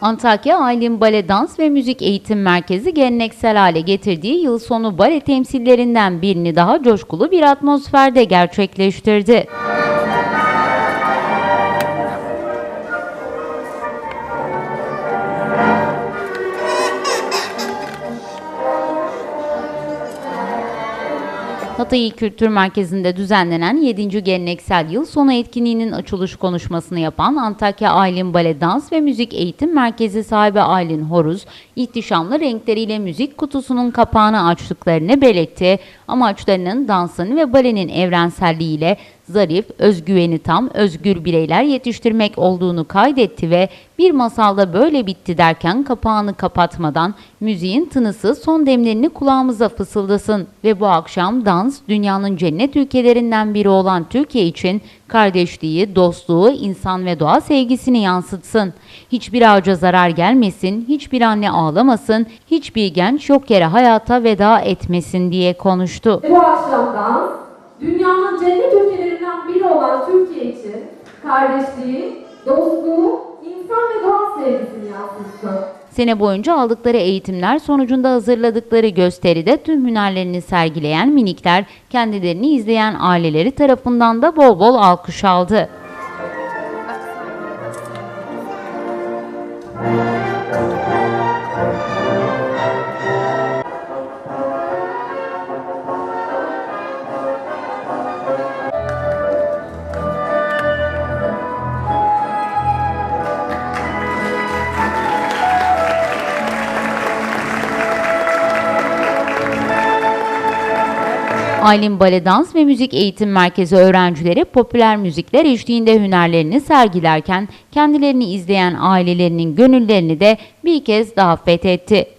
Antakya Aylin Bale Dans ve Müzik Eğitim Merkezi geleneksel hale getirdiği yıl sonu bale temsillerinden birini daha coşkulu bir atmosferde gerçekleştirdi. Hatay Kültür Merkezi'nde düzenlenen 7. Geleneksel Yıl Sonu etkinliğinin açılış konuşmasını yapan Antakya Aylin Bale Dans ve Müzik Eğitim Merkezi sahibi Aylin Horuz, ihtişamlı renkleriyle müzik kutusunun kapağını açtıklarını belirtti. Amaçlarının dansın ve balenin evrenselliğiyle zarif, özgüveni tam, özgür bireyler yetiştirmek olduğunu kaydetti ve bir masalda böyle bitti derken kapağını kapatmadan müziğin tınısı son demlerini kulağımıza fısıldasın ve bu akşam dans dünyanın cennet ülkelerinden biri olan Türkiye için kardeşliği, dostluğu, insan ve doğa sevgisini yansıtsın. Hiçbir ağaca zarar gelmesin, hiçbir anne ağlamasın, hiçbir genç yok yere hayata veda etmesin diye konuştu. Bu akşam dans, dünyanın cennet Türkiye için kardeşliği, dostluğu, insan ve doğa sevgisini yansıtsın. Sene boyunca aldıkları eğitimler sonucunda hazırladıkları gösteride tüm hünerlerini sergileyen minikler kendilerini izleyen aileleri tarafından da bol bol alkış aldı. Aylin Bale Dans ve Müzik Eğitim Merkezi öğrencileri popüler müzikler eşliğinde hünerlerini sergilerken kendilerini izleyen ailelerinin gönüllerini de bir kez daha fethetti.